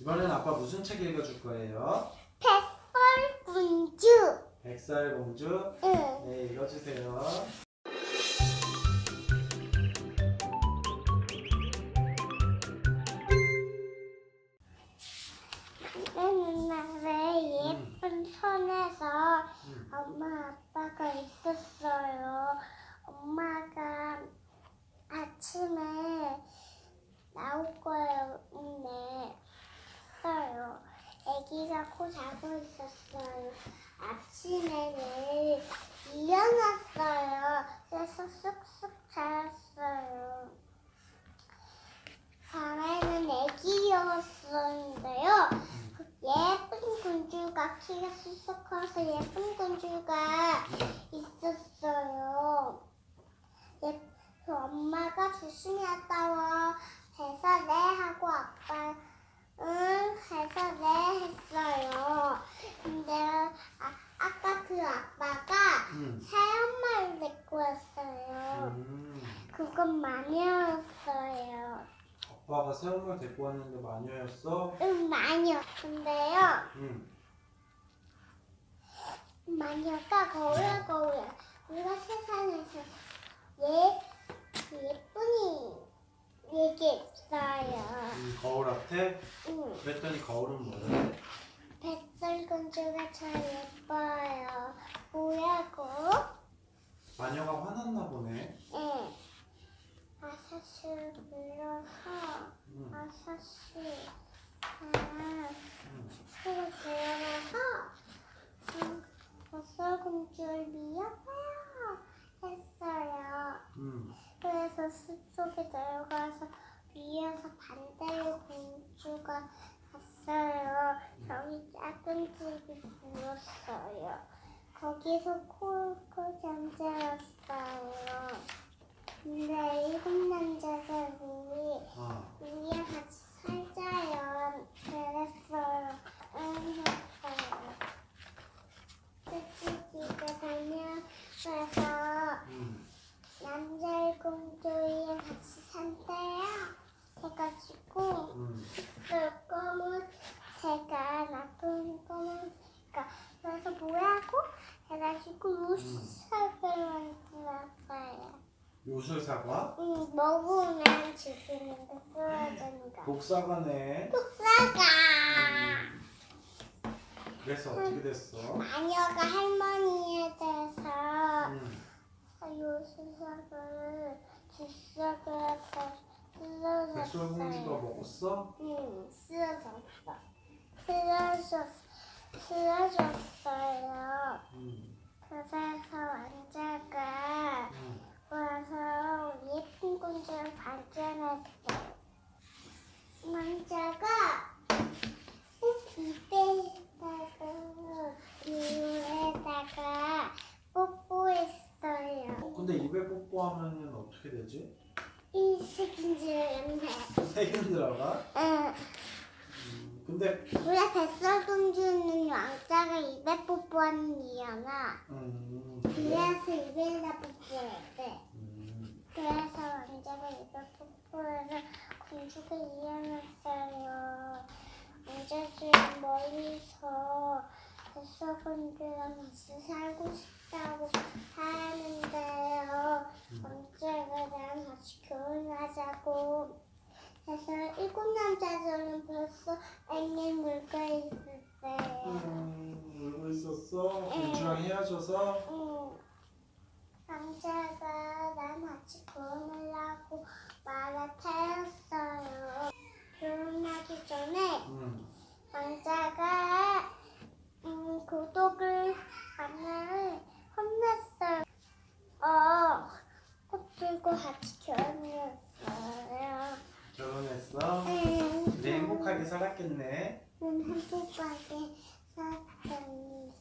이번에는 아빠 무슨 책 읽어줄 거예요? 백설공주. 백설공주. 응. 네, 읽어주세요. 옛날에 예쁜 산에서 음. 엄마 아빠가 있었어요. 엄마가 아침에 나올 거예요. 네. 아기가 코 자고 있었어요. 아침에는 일어났어요. 그래서 쑥쑥 자랐어요. 밤에는 아기였었는데요. 예쁜 공주가 키가 쑥쑥 커서 예쁜 공주가 있었어요. 예, 그 엄마가 조심히 갔다 와. 해서 네 하고 아빠 응 해서 네 했어요. 근데 아, 아까 그 아빠가 음. 새엄마를 데리고 왔어요. 음. 그건 마녀였어요. 아빠가 새엄마를 데리고 왔는데 마녀였어? 응 마녀. 근데요 음. 마녀가 거울아 거울아 우리가 세상에서 예 예쁜이 얘기했어요. 음, 거울 앞에? 응. 그랬더니 거울은 뭐래? 백설공주가 참 예뻐요. 뭐라고? 마녀가 화났나 보네. 응. 아사스를 불러서 음. 아사스 아 데려가서 음, 백설공주를 미워해요 했어요. 음. 그래서 숲속에 내려가서 위에서 반대로 공주가 갔어요. 저기 작은 집이 보였어요. 거기서 콜콜 잠자였어요. 근데 일곱 남자들이 어. 우리랑 같이 살자요. 그랬어요. 응, 했어요. 그치, 집에 다녀가서 음. 남자의 공주랑 같이 산대요. 해 가지고 음. 그 꿈은 제가 나쁜 꿈을 그러니까 그래서 뭐라고 해가지고 무사를 만들었어요. 요술사과? 응, 먹으면 죽이는데 쓰러지니까. 독사과네. 독사가 그래서 어떻게 됐어? 마녀가 할머니에 대해서 음. 요술사를 주석을 쓰러졌어요. 먹었어? 응, 쓰러졌어. 쓰러졌, 쓰러졌어요. 음. 그래서 왕자가 음. 와서 예쁜 공주를 발견했어요. 왕자가 꼭 입에다가 이에다가 뽀뽀했어요. 근데 입에 뽀뽀하면 어떻게 되지? 일식인지는 세균 들어가? 응. 음. 근데 우리 백설공주는 왕자가 입에 뽀뽀하는 이유나 음. 그래서 입에다 뽀뽀했대. 음. 그래서 왕자가 입에 뽀뽀해서 공주가 이해했어요. 왕자들은 멀리서 백설공주랑 같이 살고 싶다고 하는데요. 왕자가 나랑 같이 결혼하자고 해서 일곱 남자들은 벌써 애기 물고 있었어요. 음. 울고 있었어? 공주랑 헤어져서? 응. 남자가 난 같이 말을 태웠어요. 결혼하기 전에 음. 남자가 음, 구독을 하나를 혼냈어요. 어, 꽃 들고 같이 결혼했어요. 결혼했어? 응. 이제 행복하게 살았겠네. 는 행복하게 살았더니